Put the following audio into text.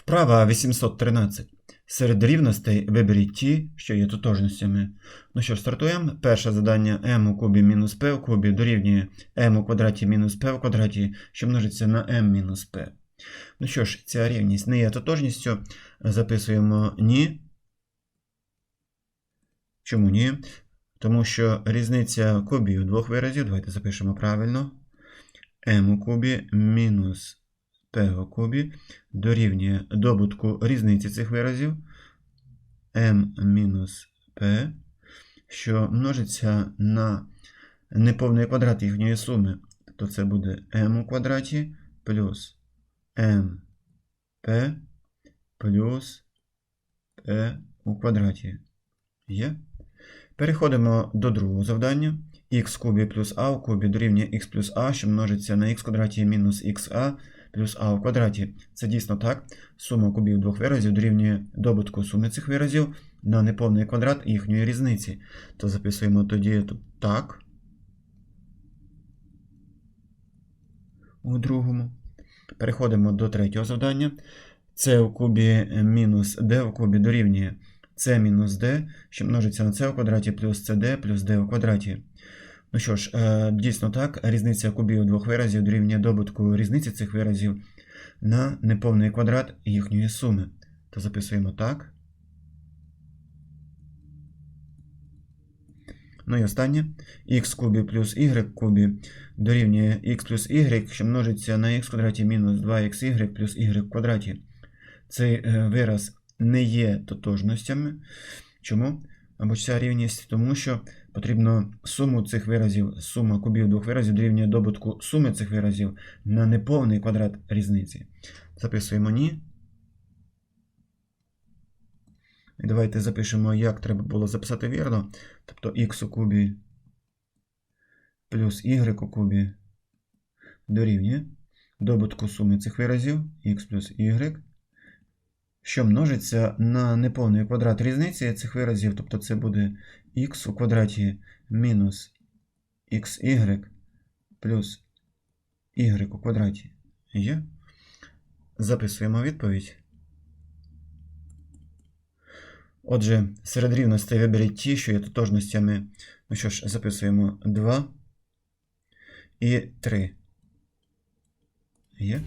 Вправа 813. Серед рівностей виберіть ті, що є тотожностями. Ну що ж, стартуємо. Перше завдання m у кубі мінус p у кубі дорівнює m у квадраті мінус p у квадраті, що множиться на m мінус p. Ну що ж, ця рівність не є тотожністю. Записуємо ні. Чому ні? Тому що різниця кубів двох виразів, давайте запишемо правильно. m у кубі мінус p у кубі дорівнює добутку різниці цих виразів m мінус p, що множиться на неповний квадрат їхньої суми. То це буде m у квадраті плюс mp плюс p у квадраті. Є? Переходимо до другого завдання. х кубі плюс а у кубі дорівнює х плюс а, що множиться на х квадраті мінус ха плюс а у квадраті. Це дійсно так. Сума кубів двох виразів дорівнює добутку суми цих виразів на неповний квадрат їхньої різниці. То записуємо тоді тут так. У другому. Переходимо до третього завдання. С у кубі мінус d у кубі дорівнює c мінус d, що множиться на c у квадраті плюс cd плюс d у квадраті. Ну що ж, е, дійсно так, різниця кубів двох виразів дорівнює добутку різниці цих виразів на неповний квадрат їхньої суми. То записуємо так. Ну і останнє. х кубі плюс y кубі дорівнює х плюс y, що множиться на х квадраті мінус 2xy плюс y квадраті. Цей е, вираз не є тотожностями. Чому? Або ця рівність, тому що потрібно суму цих виразів, сума кубів двох виразів дорівнює добутку суми цих виразів на неповний квадрат різниці. Записуємо ні. І давайте запишемо, як треба було записати вірно. Тобто х у кубі плюс y у кубі дорівнює добутку суми цих виразів х плюс y що множиться на неповний квадрат різниці цих виразів, тобто це буде х у квадраті мінус xy плюс y у квадраті є. Записуємо відповідь. Отже, серед рівностей виберіть ті, що є тотожностями. Ну що ж, записуємо 2 і 3. Є.